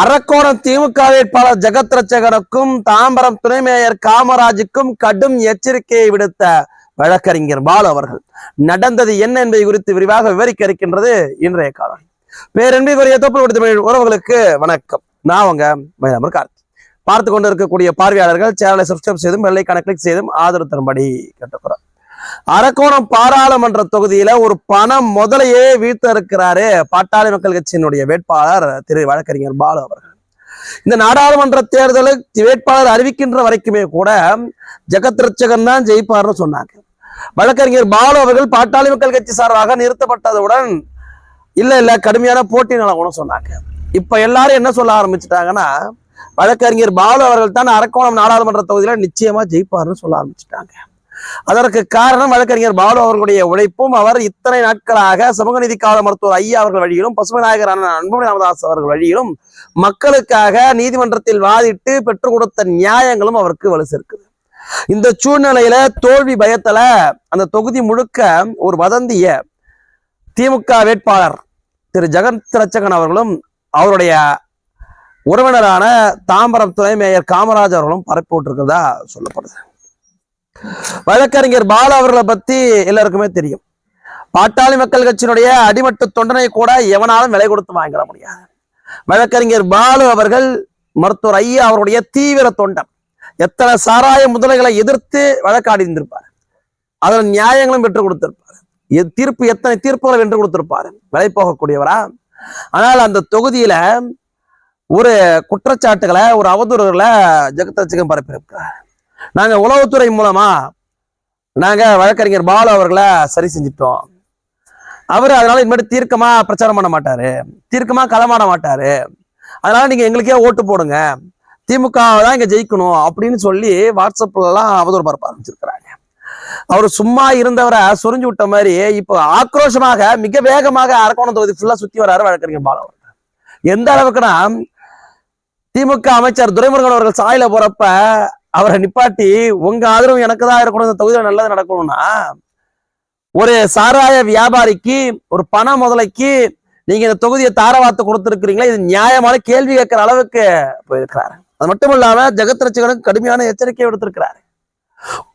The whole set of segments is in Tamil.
அரக்கோணம் திமுக வேட்பாளர் ஜெகத் ரட்சகனுக்கும் தாம்பரம் துணை மேயர் காமராஜுக்கும் கடும் எச்சரிக்கையை விடுத்த வழக்கறிஞர் பாலு அவர்கள். நடந்தது என்ன என்பதை குறித்து விரிவாக விவரிக்க இருக்கின்றது இன்றைய காலம் பேரன்பிற்குரிய தொப்பு கொடுத்த உறவுகளுக்கு வணக்கம். நான் உங்க மயிலாமர் கார்த்தி. பார்த்து கொண்டு இருக்கக்கூடிய பார்வையாளர்கள் சேனலை சப்ஸ்கிரைப் செய்தும் வெள்ளைக்கான கிளிக் செய்தும் ஆதரவு தரும்படி கேட்டுக்கிறோம் அரக்கோணம் பாராளுமன்ற தொகுதியில ஒரு பணம் முதலையே வீழ்த்த இருக்கிறாரு பாட்டாளி மக்கள் கட்சியினுடைய வேட்பாளர் திரு வழக்கறிஞர் பாலு அவர்கள். இந்த நாடாளுமன்ற தேர்தலுக்கு வேட்பாளர் அறிவிக்கின்ற வரைக்குமே கூட ஜெகத் ரட்சகன் தான் ஜெயிப்பார்னு சொன்னாங்க. வழக்கறிஞர் பாலு அவர்கள் பாட்டாளி மக்கள் கட்சி சார்பாக நிறுத்தப்பட்டதுடன் இல்ல இல்ல கடுமையான போட்டி நிலவணும் சொன்னாங்க. இப்ப எல்லாரும் என்ன சொல்ல ஆரம்பிச்சுட்டாங்கன்னா வழக்கறிஞர் பாலு அவர்கள் தான் அரக்கோணம் நாடாளுமன்ற தொகுதியில நிச்சயமா ஜெயிப்பார்னு சொல்ல ஆரம்பிச்சுட்டாங்க. அதற்கு காரணம் வழக்கறிஞர் பாலு அவர்களுடைய உழைப்பும் அவர் இத்தனை நாட்களாக சமூக நீதி கால மருத்துவர் ஐயா அவர்கள் வழியிலும் பசுமை நாயகர் அன்புமணி ராமதாஸ் அவர்கள் வழியிலும் மக்களுக்காக நீதிமன்றத்தில் வாதிட்டு பெற்றுக் கொடுத்த நியாயங்களும் அவருக்கு வலு சேர்க்குது. இந்த சூழ்நிலையில தோல்வி பயத்துல அந்த தொகுதி முழுக்க ஒரு வதந்திய திமுக வேட்பாளர் திரு ஜெகன் ரட்சகன் அவர்களும் அவருடைய உறவினரான தாம்பரம் துணை மேயர் காமராஜ் அவர்களும் பரப்பி விட்டுருக்கிறதா சொல்லப்படுது. வழக்கறிஞர் பாலு அவர்களை பத்தி எல்லாருக்குமே தெரியும். பாட்டாளி மக்கள் கட்சியினுடைய அடிமட்ட தொண்டனை கூட எவனாலும் விலை கொடுத்து வாங்கிட முடியாது. வழக்கறிஞர் பாலு அவர்கள் மருத்துவர் ஐயா அவருடைய தீவிர தொண்டன். எத்தனை சாராய முதலைகளை எதிர்த்து வழக்காடி இருந்திருப்பார். அதில் நியாயங்களும் பெற்றுக் கொடுத்திருப்பார். தீர்ப்பு எத்தனை தீர்ப்புகளை வென்று கொடுத்திருப்பாரு. விலை போகக்கூடியவரா? ஆனால் அந்த தொகுதியில ஒரு குற்றச்சாட்டுகளை ஒரு அவதூறுகளை ஜெகத்தச்சிகம் பரப்பியிருக்கிறார். நாங்க உளவுத்துறை மூலமா நாங்க வழக்கறிஞர் பாலு அவர்களை சரி செஞ்சிட்டோம். அவர் அதனால இனிமேட்டு தீர்க்கமா பிரச்சாரம் பண்ண மாட்டாரு. தீர்க்கமா களமாட மாட்டாரு. அதனால நீங்க எங்களுக்கே ஓட்டு போடுங்க. திமுக தான் இங்க ஜெயிக்கணும் அப்படின்னு சொல்லி வாட்ஸ்அப்ல எல்லாம் அவதூறு பரப்ப ஆரம்பிச்சிருக்கிறாங்க. அவர் சும்மா இருந்தவரை சொரிஞ்சு விட்ட மாதிரி இப்போ ஆக்ரோஷமாக மிக வேகமாக அரக்கோணம் தொகுதி ஃபுல்லா சுத்தி வராரு வழக்கறிஞர் பாலு அவர்கள். எந்த அளவுக்குன்னா திமுக அமைச்சர் துரைமுருகன் அவர்கள் சாயில போறப்ப அவரை நிப்பாட்டி உங்க ஆதரவு எனக்கு தான் இருக்கணும். இந்த தொகுதியில் நல்லது நடக்கணும்னா ஒரு சாராய வியாபாரிக்கு ஒரு பண முதலைக்கு நீங்க இந்த தொகுதியை தாரவாத்து கொடுத்துருக்கிறீங்களா? இது நியாயமான கேள்வி கேட்கிற அளவுக்கு போயிருக்கிறாரு. அது மட்டும் இல்லாம ஜெகத் ரசிகனுக்கு கடுமையான எச்சரிக்கை விடுத்திருக்கிறாரு.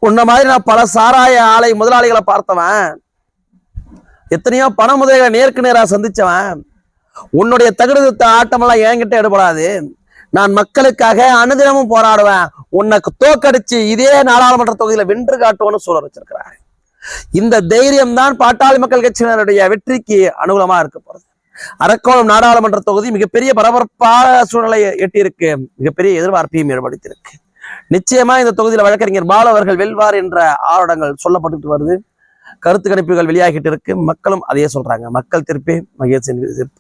உன்ன மாதிரி நான் பல சாராய ஆலை முதலாளிகளை பார்த்தவன் எத்தனையோ பண முதலிகளை நேருக்கு நேராக சந்திச்சவன் உன்னுடைய தகுதித்த ஆட்டமெல்லாம் என்கிட்ட எடுபடாது. நான் மக்களுக்காக அனுதினமும் போராடுவேன். உனக்கு தோக்கடிச்சு இதே நாடாளுமன்ற தொகுதியில வென்று காட்டுவேன்னு சொல்ல வச்சிருக்கிறாரு. இந்த தைரியம் தான் பாட்டாளி மக்கள் கட்சியினருடைய வெற்றிக்கு அனுகூலமா இருக்க போறது. அரக்கோணம் நாடாளுமன்ற தொகுதி மிகப்பெரிய பரபரப்பான சூழ்நிலையை எட்டியிருக்கு. மிகப்பெரிய எதிர்பார்ப்பையும் ஏற்படுத்தியிருக்கு. நிச்சயமா இந்த தொகுதியில வழக்கறிஞர் பாலு அவர்கள் வெல்வார் என்ற ஆரோடங்கள் சொல்லப்பட்டுட்டு வருது. கருத்து கணிப்புகள் வெளியாகிட்டு இருக்கு. மக்களும் அதையே சொல்றாங்க. மக்கள் திருப்பி மகேஷ் திருப்பி